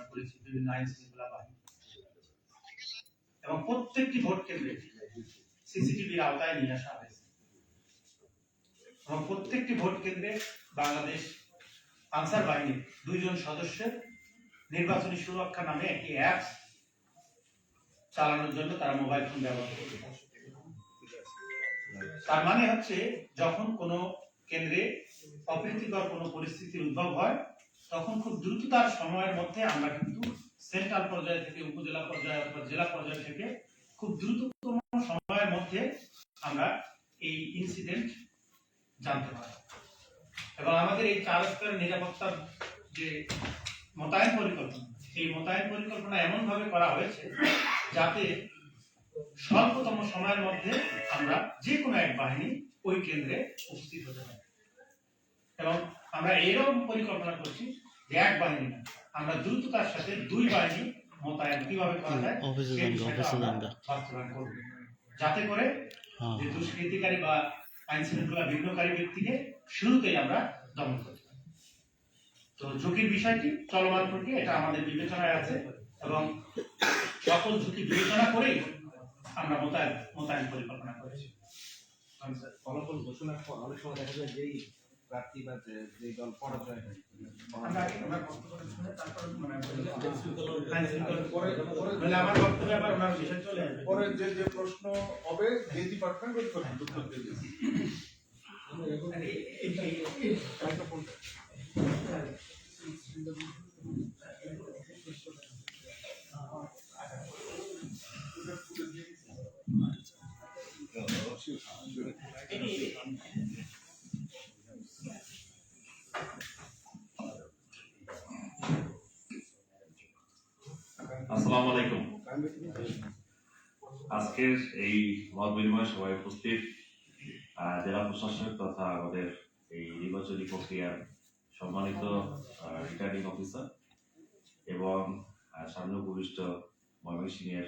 করেছি বিভিন্ন আইন শৃঙ্খলা বাহিনী। এবং প্রত্যেকটি ভোট কেন্দ্রে সিসিটিভির আওতায় নিয়ে আসা হয়েছে। এবং প্রত্যেকটি ভোট কেন্দ্রে বাংলাদেশ আনসার বাহিনীর দুইজন সদস্যের নির্বাচনী সুরক্ষা নামে একটি অ্যাপস চালানোর জন্য তারা মোবাইল ফোন ব্যবহার করবে তার মানে হচ্ছে, যখন কোনো কেন্দ্রে অপ্রীতিকর কোনো পরিস্থিতির উদ্ভব হয় তখন খুব দ্রুততার সময়ের মধ্যে আমরা কিন্তু সেন্ট্রাল পর্যায় থেকে, উপজেলা পর্যায় অথবা জেলা পর্যায় থেকে খুব দ্রুততম সময়ের মধ্যে আমরা এই ইনসিডেন্ট জানতে পারি এবং আমাদের এই চার স্তরের নিরাপত্তার যে মোতায়েন পরিকল্পনা, এই মোতায়েন পরিকল্পনা এমন ভাবে করা হয়েছে যাতে স্বল্পতম সময়ের মধ্যে আমরা যে কোনো এক বাহিনী ওই কেন্দ্রে উপস্থিত হতে পারি। এবং আমরা এরকম পরিকল্পনা করছি এক বাহিনী না আমরা দ্রুততার সাথে দুই বাহিনী মোতায়েন কীভাবে করা যায় বাস্তবায়ন করব। যাতে করে হ্যাঁ। যে দুষ্কৃতিকারী বা আইন শৃঙ্খলা বিঘ্নকারী ব্যক্তিকে শুরুতেই আমরা দমন করতে পারি। তো ঝুঁকির বিষয়টি চলমান প্রক্রিয়া এটা আমাদের বিবেচনায় আছে এবং সকল ঝুঁকি বিবেচনা করেই আমরা মোতায়েন মোতায়েন পরিকল্পনা করেছি। ফলাফল ঘোষণার পর অনেক সময় দেখা যায় যেই প্রার্থী বা যে- দল পরাজয় হয় মানে পরে- পরে- আমার বক্তব্যে আবার বিষয় চলে আসবে পরে যে যে প্রশ্ন হবে যে ডিপার্টমেন্ট ওই প্রশ্ন উত্তর দিয়ে দেবে। আসসালামু আলাইকুম। আজকের এই মত বিনিময় সভায় উপস্থিত। জেলা প্রশাসক তথা আমাদের এই নির্বাচনী প্রক্রিয়ার সম্মানিত রিটার্নিং অফিসার এবং সামনে উপবিষ্ট ময়মনসিংহের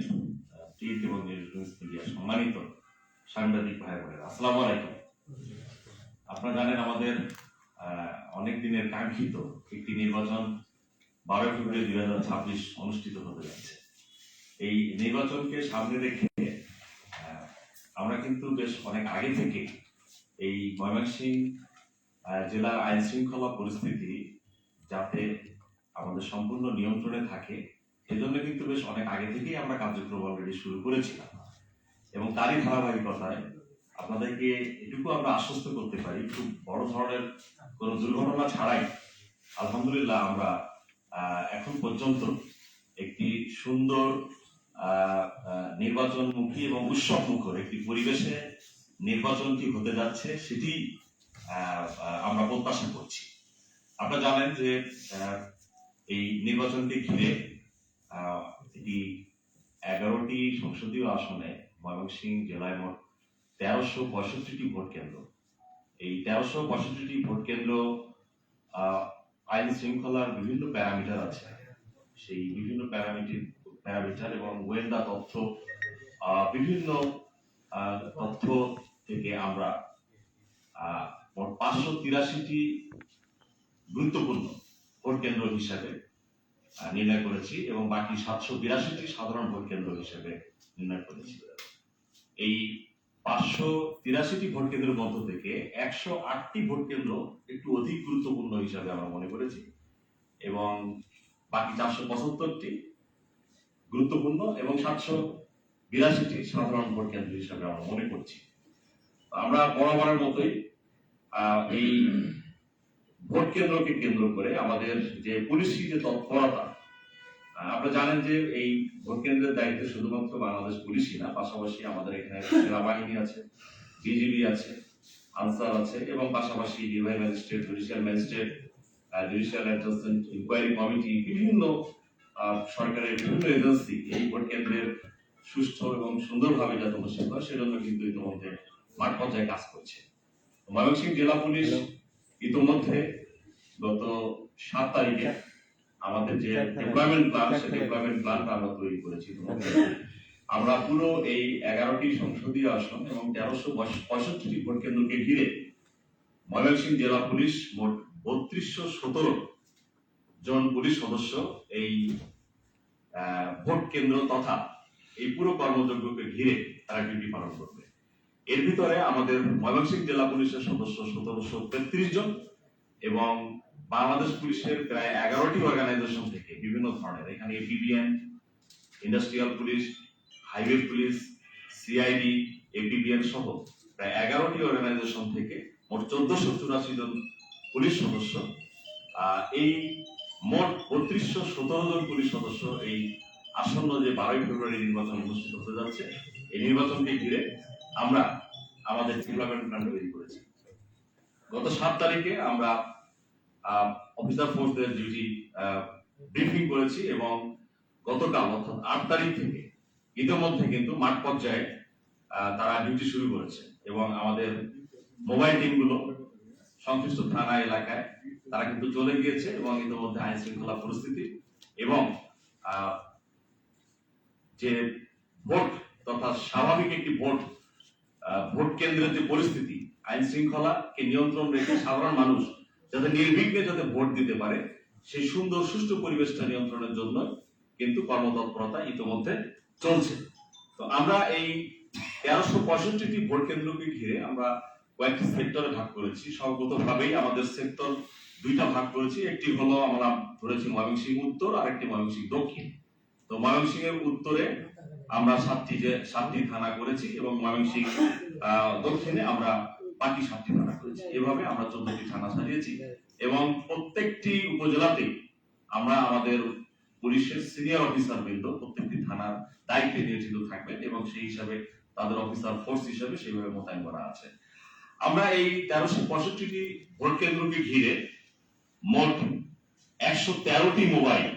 প্রিন্ট এবং ইলেকট্রনিক্স মিডিয়া সম্মানিত সাংবাদিক ভাই বোনেরা। আসসালামু আলাইকুম। আপনারা জানেন আমাদের আহ, অনেক দিনের কাঙ্ক্ষিত একটি নির্বাচন বারোই ফেব্রুয়ারি দুই হাজার ছাব্বিশ অনুষ্ঠিত হতে যাচ্ছে। এই নির্বাচনকে সামনে রেখে আমরা কিন্তু বেশ অনেক আগে থেকে এই ময়মনসিংহ আহ, জেলার আইন শৃঙ্খলা পরিস্থিতি যাতে আমাদের সম্পূর্ণ নিয়ন্ত্রণে থাকে এজন্য কিন্তু বেশ অনেক আগে থেকেই আমরা কার্যক্রম অলরেডি শুরু করেছিলাম। এবং তারই ধারাবাহিকতায় আপনাদেরকে এটুকু আমরা আশ্বস্ত করতে পারি খুব বড় ধরনের কোনো দুর্ঘটনা ছাড়াই আলহামদুলিল্লাহ আমরা এখন পর্যন্ত একটি সুন্দর নির্বাচনমুখী এবং উৎসব মুখর একটি পরিবেশে নির্বাচনটি হতে যাচ্ছে, সেটি আমরা প্রত্যাশা করছি। আপনারা জানেন যে এই নির্বাচনটি ঘিরে এটি এগারোটি সংসদীয় আসনে ময়মনসিংহ জেলায় মোট তেরোশো পঁয়ষট্টিটি ভোট কেন্দ্র এই তেরোশো পঁয়ষট্টিটি ভোট কেন্দ্র আইন শৃঙ্খলার বিভিন্ন প্যারামিটার আছে। সেই বিভিন্ন প্যারামিটার প্যারামিটার এবং গোয়েন্দা তথ্য বিভিন্ন তথ্য থেকে আমরা পাঁচশো তিরাশিটি গুরুত্বপূর্ণ ভোট কেন্দ্র হিসাবে নির্ণয় করেছি এবং বাকি সাতশো বিরাশিটি সাধারণ ভোট কেন্দ্র হিসেবে নির্ণয় করেছি। এই পাঁচশো তিরাশিটি ভোট কেন্দ্রের মধ্য থেকে একশো আটটি ভোট কেন্দ্র একটু অধিক গুরুত্বপূর্ণ হিসাবে আমরা মনে করেছি। এবং বাকি চারশো পঁচাত্তরটি গুরুত্বপূর্ণ এবং সাতশো বিরাশিটি সাধারণ ভোট কেন্দ্র হিসাবে আমরা মনে করছি। আমরা বরাবরের মতোই এই ভোট কেন্দ্রকে কেন্দ্র করে আমাদের যে পুলিশি যে তৎপরতা আপনারা জানেন যে এই ভোট কেন্দ্রের দায়িত্বে শুধুমাত্র বাংলাদেশ পুলিশই না পাশাপাশি আমাদের এখানে সেনাবাহিনী আছে বিজিবি আছে আনসার আছে এবং পাশাপাশি নির্বাহী magistrate judicial magistrate judicial adjustment inquiry committee বিভিন্ন সরকারের বিভিন্ন এজেন্সি এই ভোট কেন্দ্রের সুষ্ঠু এবং সুন্দরভাবে যাতে অনুষ্ঠিত হয় সেজন্য কিন্তু ইতিমধ্যে মাঠ পর্যায়ে কাজ করছে। ময়মনসিংহ জেলা পুলিশ ইতিমধ্যে গত সাত তারিখে আমাদের যে ডিপ্লয়মেন্ট প্ল্যান সেই ডিপ্লয়মেন্ট প্ল্যানটা আমরা তৈরি করেছি আমরা পুরো এই এগারোটি সংসদীয় আসন এবং তেরোশো পঁয়ষট্টি ভোট কেন্দ্রকে ঘিরে ময়মনসিংহ জেলা পুলিশ মোট বত্রিশশো সতেরো জন পুলিশ সদস্য এই ভোট কেন্দ্র তথা এই পুরো কর্মযজ্ঞকে ঘিরে তারা ডিউটি পালন করবে। এর ভিতরে আমাদের ময়মনসিংহ জেলা পুলিশের সদস্য সতেরোশো তেত্রিশ জন এবং বাংলাদেশ পুলিশের প্রায় এগারোটি অর্গানাইজেশন থেকে বিভিন্ন ধরনের, এখানে APBN industrial police highway police CID APBN সহ প্রায় এগারোটি অর্গানাইজেশন থেকে মোট চোদ্দশো চুরাশি জন পুলিশ সদস্য। এই মোট বত্রিশশো সতেরো জন পুলিশ সদস্য এই আসন্ন যে বারোই ফেব্রুয়ারি নির্বাচন অনুষ্ঠিত হতে যাচ্ছে, এই নির্বাচনকে ঘিরে আমরা আমাদের ডেভেলপমেন্ট প্ল্যান তৈরি করেছি। গত সাত তারিখে আমরা অফিসার ফোর্সদের ডিউটি ব্রিফিং করেছি এবং গতকাল, অর্থাৎ আট তারিখ থেকে, ইতিমধ্যে কিন্তু মাঠ পর্যায়ে তারা ডিউটি শুরু করেছে এবং আমাদের মোবাইল টিমগুলো সংশ্লিষ্ট থানা এলাকায়, তারা কিন্তু চলে গিয়েছে এবং ইতিমধ্যে আইন শৃঙ্খলা পরিস্থিতি এবং যে ভোট তথা স্বাভাবিক একটি ভোট ভোট কেন্দ্রের যে পরিস্থিতি, আইন শৃঙ্খলাকে নিয়ন্ত্রণ রেখে সাধারণ মানুষ যাতে নির্বিঘ্নে যাতে ভোট দিতে পারে, সেই সুন্দর সুষ্ঠু পরিবেশটা নিয়ন্ত্রণের জন্য কিন্তু কর্মতৎপরতা ইতিমধ্যে চলছে। তো আমরা এই তেরোশো পঁয়ষট্টিটি ভোট কেন্দ্রকে ঘিরে আমরা কয়েকটি সেক্টরে ভাগ করেছি। সর্বপ্রথমভাবেই আমাদের সেক্টর দুইটা ভাগ করেছি। একটি হলো আমরা ধরেছি ময়মনসিংহ উত্তর আর একটি ময়মনসিংহ দক্ষিণ। তো ময়মনসিংহের উত্তরে আমরা সাতটি যে সাতটি থানা করেছি এবং ময়মনসিংহ দক্ষিণে আমরা বাকি সাতটি করেছি। এভাবে আমরা চোদ্দটি থানা সাজিয়েছি এবং প্রত্যেকটি উপজেলাতেই আমরা আমাদের পুলিশের সিনিয়র অফিসার বৃন্দ প্রত্যেকটি থানার দায়িত্বে নিয়োজিত থাকবেন এবং সেই হিসাবে তাদের অফিসার ফোর্স হিসাবে সেইভাবে মোতায়েন করা আছে। আমরা এই তেরোশো পঁয়ষট্টিটি ভোট কেন্দ্রকে ঘিরে মোট একশো তেরোটি মোবাইল,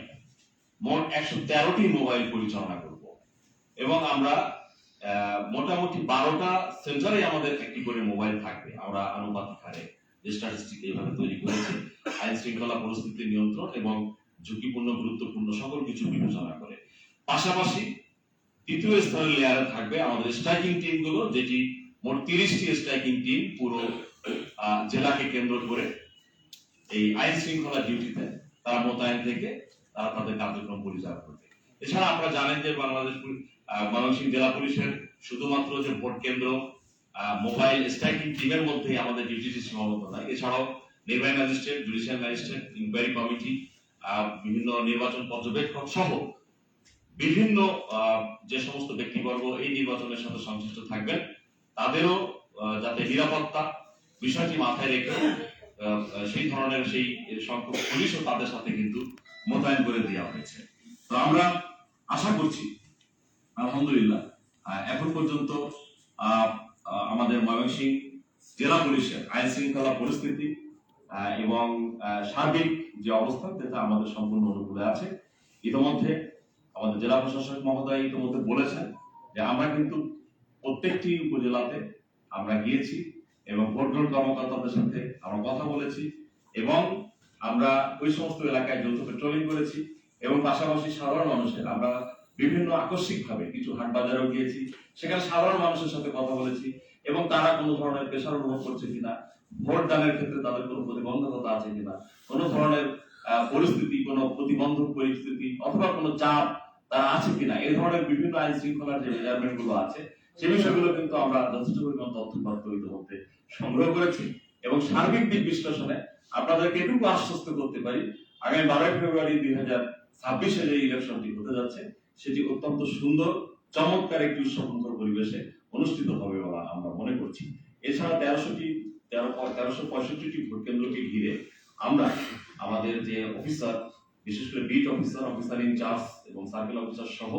মোট একশো তেরোটি মোবাইল পরিচালনা করব। এবং আমরা মোটামুটি বারোটা সেন্টারে আমাদের একটি করে মোবাইল থাকবে। আমরা আনুপাতিক হারে যে স্ট্যাটিস্টিক এইভাবে তৈরি করেছি, আইন শৃঙ্খলা পরিস্থিতি নিয়ন্ত্রণ এবং ঝুঁকিপূর্ণ, গুরুত্বপূর্ণ সকল কিছু বিবেচনা করে। পাশাপাশি তৃতীয় স্তরের লেয়ারে থাকবে আমাদের স্ট্রাইকিং টিমগুলো যেটি মোট তিরিশটি স্ট্রাইকিং টিম পুরো জেলাকে কেন্দ্র করে এই আইন শৃঙ্খলা ডিউটিতে তারা মোতায়েন থেকে তারা তাদের কার্যক্রম পরিচালনা করবে। এছাড়া আপনারা জানেন যে বাংলাদেশ ময়মনসিংহ জেলা পুলিশের শুধুমাত্র যে ভোট কেন্দ্র মোবাইল স্ট্রাইকিং টিমের মধ্যেই আমাদের ডিউটিটি সীমাবদ্ধ নয় এছাড়াও নির্বাহী magistrate, judicial magistrate, inquiry committee বিভিন্ন নির্বাচন পর্যবেক্ষক সহ বিভিন্ন যে সমস্ত ব্যক্তিবর্গ এই নির্বাচনের সাথে সংশ্লিষ্ট থাকবেন, তাদেরও যাতে নিরাপত্তা বিষয়টি মাথায় রেখে সেই ধরনের সেই সংখ্যক পুলিশও তাদের সাথে কিন্তু মোতায়েন করে দেওয়া হয়েছে। তো আমরা আশা করছি আলহামদুলিল্লাহ। এখন পর্যন্ত আমাদের ময়মনসিংহ জেলা পুলিশের আইন শৃঙ্খলা পরিস্থিতি এবং সার্বিক যে অবস্থা সেটা আমাদের সম্পূর্ণ অনুকূলে আছে। ইতিমধ্যে আমাদের জেলা প্রশাসক মহোদয় ইতিমধ্যে বলেছেন যে, আমরা কিন্তু প্রত্যেকটি উপজেলাতে আমরা গিয়েছি এবং ভোট গ্রহণ কর্মকর্তাদের সাথে আমরা কথা বলেছি এবং আমরা ওই সমস্ত এলাকায় যৌথ পেট্রোলিং করেছি এবং পাশাপাশি সাধারণ মানুষের আমরা বিভিন্ন আকস্মিক ভাবে কিছু হাট বাজারেও গিয়েছি, সেখানে সাধারণ মানুষের সাথে কথা বলেছি এবং তারা কোনো ধরনের প্রেশার অনুভব করছে কিনা, ভোট দানের ক্ষেত্রে তাদের কোনো প্রতিবন্ধকতা আছে কিনা, কোনো ধরনের পরিস্থিতি, কোনো প্রতিবন্ধক পরিস্থিতি অথবা কোনো চাপ তারা আছে কিনা, এই ধরনের বিভিন্ন আইন শৃঙ্খলার যে মেজারমেন্টগুলো আছে, সে বিষয়গুলো কিন্তু আমরা যথেষ্ট পরিমাণ তথ্য তথ্যপত্র ইতিমধ্যে সংগ্রহ করেছি এবং সার্বিক দিক বিশ্লেষণে আপনাদেরকে এটুকু আশ্বস্ত করতে পারি, আগামী বারোই ফেব্রুয়ারি দুই হাজার ছাব্বিশে যে ইলেকশনটি হতে যাচ্ছে সেটি অত্যন্ত সুন্দর, চমৎকার একটি উৎসবমুখর পরিবেশে অনুষ্ঠিত হবে বলে আমরা মনে করছি। এছাড়া তেরোশোটি, তেরো, তেরোশো পঁয়ষট্টিটি ভোট কেন্দ্রকে ঘিরে আমরা আমাদের যে অফিসার, বিশেষ করে beat officer officer in charge এবং সার্কেল অফিসার সহ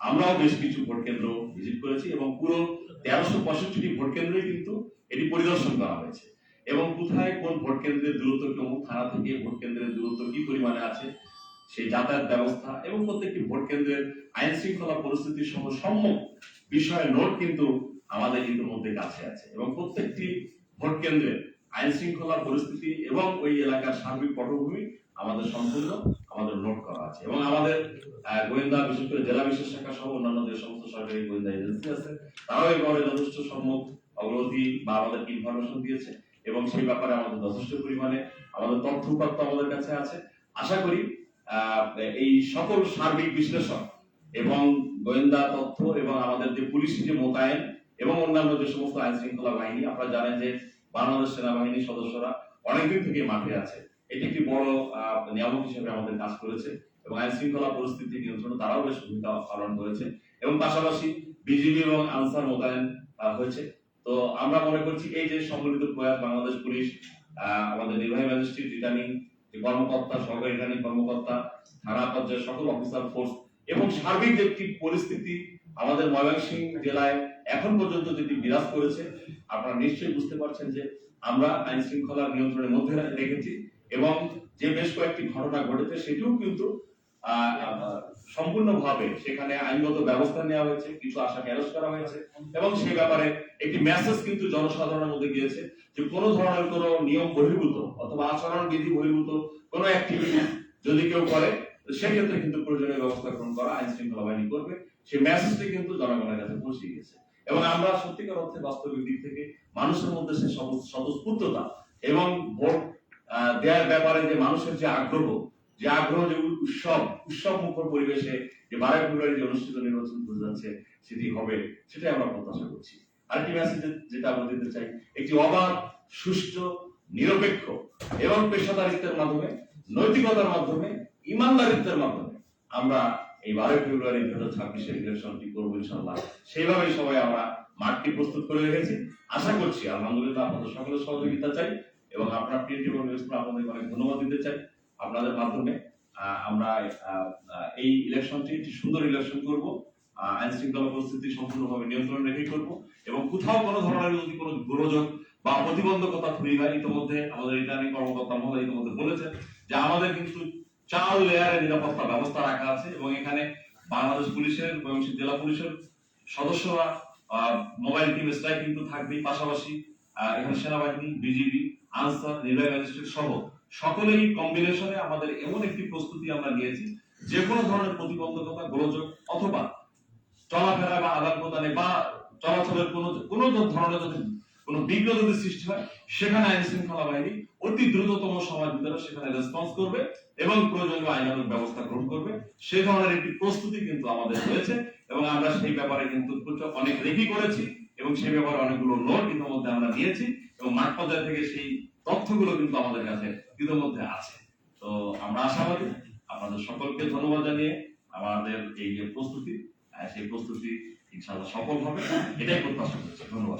আমরাও বেশ কিছু ভোট কেন্দ্র ভিজিট করেছি এবং পুরো তেরোশো পঁয়ষট্টিটি ভোট কেন্দ্রে কিন্তু এটি পরিদর্শন করা হয়েছে। এবং কোথায় কোন ভোট কেন্দ্রের দূরত্ব কেমন, থানা থেকে ভোট কেন্দ্রের দূরত্ব কি পরিমাণে আছে সেই যাতায়াত ব্যবস্থা এবং প্রত্যেকটি ভোট কেন্দ্রের আইন শৃঙ্খলা পরিস্থিতি সহ সম্যক বিষয়ের নোট কিন্তু আমাদের ইতিমধ্যে কাছে আছে এবং প্রত্যেকটি ভোট কেন্দ্রে আইন শৃঙ্খলা পরিস্থিতি এবং ওই এলাকার সার্বিক পটভূমি আমাদের সম্পূর্ণ, আমাদের নোট করা আছে এবং আমাদের গোয়েন্দা, বিশেষ করে জেলা বিশেষ শাখা সহ অন্যান্য যে সমস্ত সরকারি গোয়েন্দা এজেন্সি আছে, তারাও ব্যাপারে যথেষ্ট সম্মুখ অগ্রগতি বা আমাদের ইনফরমেশন দিয়েছে এবং সেই ব্যাপারে আমাদের যথেষ্ট পরিমাণে আমাদের তথ্য উপাত্ত আমাদের কাছে আছে। আশা করি এই সকল সার্বিক বিশ্লেষণ এবং গোয়েন্দা তথ্য এবং আমাদের যে পুলিশ যে মোতায়েন এবং অন্যান্য যে সমস্ত আইন শৃঙ্খলা বাহিনী, আপনারা জানেন যে বাংলাদেশ সেনাবাহিনীর সদস্যরা অনেকদিন থেকে মাঠে আছে। এটি একটি বড় নিয়ামক হিসেবে আমাদের কাজ করেছে এবং আইন শৃঙ্খলা পরিস্থিতি নিয়ন্ত্রণে তারাও বেশ ভূমিকা পালন করেছে এবং পাশাপাশি বিজিবি এবং আনসার মোতায়েন হয়েছে। তো আমরা মনে করছি এই যে সম্মিলিত প্রয়াস বাংলাদেশ পুলিশ আমাদের নির্বাহী ম্যাজিস্ট্রেট রিটার্নিং যে কর্মকর্তা সরকারি কর্মকর্তা, থানা পর্যায়ের সকল অফিসার ফোর্স এবং সার্বিক একটি পরিস্থিতি আমাদের ময়মনসিং জেলায় এখন পর্যন্ত যেটি বিরাজ করেছে, আপনারা নিশ্চয়ই বুঝতে পারছেন যে আমরা আইন শৃঙ্খলা নিয়ন্ত্রণের মধ্যে রেখেছি এবং যে বেশ কয়েকটি ঘটনা ঘটেছে, সেটিও কিন্তু সম্পূর্ণভাবে সেখানে আইনগত ব্যবস্থা নেওয়া হয়েছে, কিছু আশা অ্যারেস্ট করা হয়েছে এবং সে ব্যাপারে একটি মেসেজ কিন্তু জনসাধারণের মধ্যে গিয়েছে যে কোনো ধরনের কোনো নিয়ম বহির্ভূত অথবা আচরণ বিধি বহির্ভূত কোনো অ্যাক্টিভিটি যদি কেউ করে, সেক্ষেত্রে কিন্তু প্রয়োজনীয় ব্যবস্থা গ্রহণ করা, আইন শৃঙ্খলা বাহিনী করবে। সেই মেসেজটি কিন্তু জনগণের কাছে পৌঁছে গেছে এবং আমরা সত্যিকার অর্থে বাস্তবিক দিক থেকে মানুষের মধ্যে সে স্বতঃ- স্বতঃস্ফূর্ততা এবং ভোট দেওয়ার ব্যাপারে যে মানুষের যে আগ্রহ যে আগ্রহ, যে উৎসব উৎসব মুখর পরিবেশে যে বারোই ফেব্রুয়ারি যে অনুষ্ঠিত নির্বাচন হতে যাচ্ছে, সেটি হবে, সেটাই আমরা প্রত্যাশা করছি। আরেকটি মেসেজ যেটা আমরা দিতে চাই, একটি অবাধ, সুষ্ঠু, নিরপেক্ষ এবং পেশাদারিত্বের মাধ্যমে, নৈতিকতার মাধ্যমে, ইমানদারিত্বের মাধ্যমে আমরা এই বারোই ফেব্রুয়ারি দু হাজার ছাব্বিশের ইলেকশনটি করব ইনশাল্লাহ সেইভাবেই সবাই আমরা মাঠটি প্রস্তুত করে রেখেছি। আশা করছি, আলহামদুলিল্লাহ আপনাদের সকলের সহযোগিতা চাই এবং আপনার এবং নিউজ আপনাদের অনেক ধন্যবাদ দিতে চাই। আপনাদের মাধ্যমে আমরা এই ইলেকশনটি একটি সুন্দর ইলেকশন করব। আইন শৃঙ্খলা পরিস্থিতি সম্পূর্ণভাবে নিয়ন্ত্রণ রেখে করব এবং কোথাও কোনো ধরনের যদি কোনো গোলযোগ বা প্রতিবন্ধকতা তৈরি হয় ইতিমধ্যে আমাদের রিটার্নিং কর্মকর্তা মহোদয় ইতিমধ্যে বলেছেন যে আমাদের কিন্তু চার লেয়ারের নিরাপত্তা ব্যবস্থা রাখা আছে এবং এখানে বাংলাদেশ পুলিশের এবং জেলা পুলিশের সদস্যরা মোবাইল টিম স্ট্রাইক কিন্তু থাকবেই। পাশাপাশি এখানে সেনাবাহিনী, বিজিবি, আনসার, নির্বাহী ম্যাজিস্ট্রেট সহ সকলেই কম্বিনেশনে আমাদের এমন একটি প্রস্তুতি আমরা নিয়েছি, যে কোনো ধরনের প্রতিবন্ধকতা, গোলযোগ অথবা চলাফেরা বা আদান প্রদানে বা চলাচলের কোনো কোনো ধরনের যদি কোনো বিঘ্ন যদি সৃষ্টি হয়, সেখানে আইন শৃঙ্খলা বাহিনী অতি দ্রুততম সময়ের ভিতরে সেখানে রেসপন্স করবে এবং প্রয়োজনীয় আইনানুগ ব্যবস্থা গ্রহণ করবে। সে ধরনের একটি প্রস্তুতি কিন্তু আমাদের রয়েছে এবং আমরা সেই ব্যাপারে কিন্তু অনেক রেডি করেছি এবং সেই ব্যাপারে অনেকগুলো নোট ইতিমধ্যে আমরা নিয়েছি এবং মাঠ পর্যায় থেকে সেই তথ্যগুলো কিন্তু আমাদের কাছে ইতিমধ্যে আছে। তো আমরা আশা করি আপনাদের সকলকে ধন্যবাদ জানিয়ে আমাদের এই যে প্রস্তুতি সেই প্রস্তুতি ইনশাআল্লাহ সফল হবে, এটাই প্রত্যাশা করছি। ধন্যবাদ।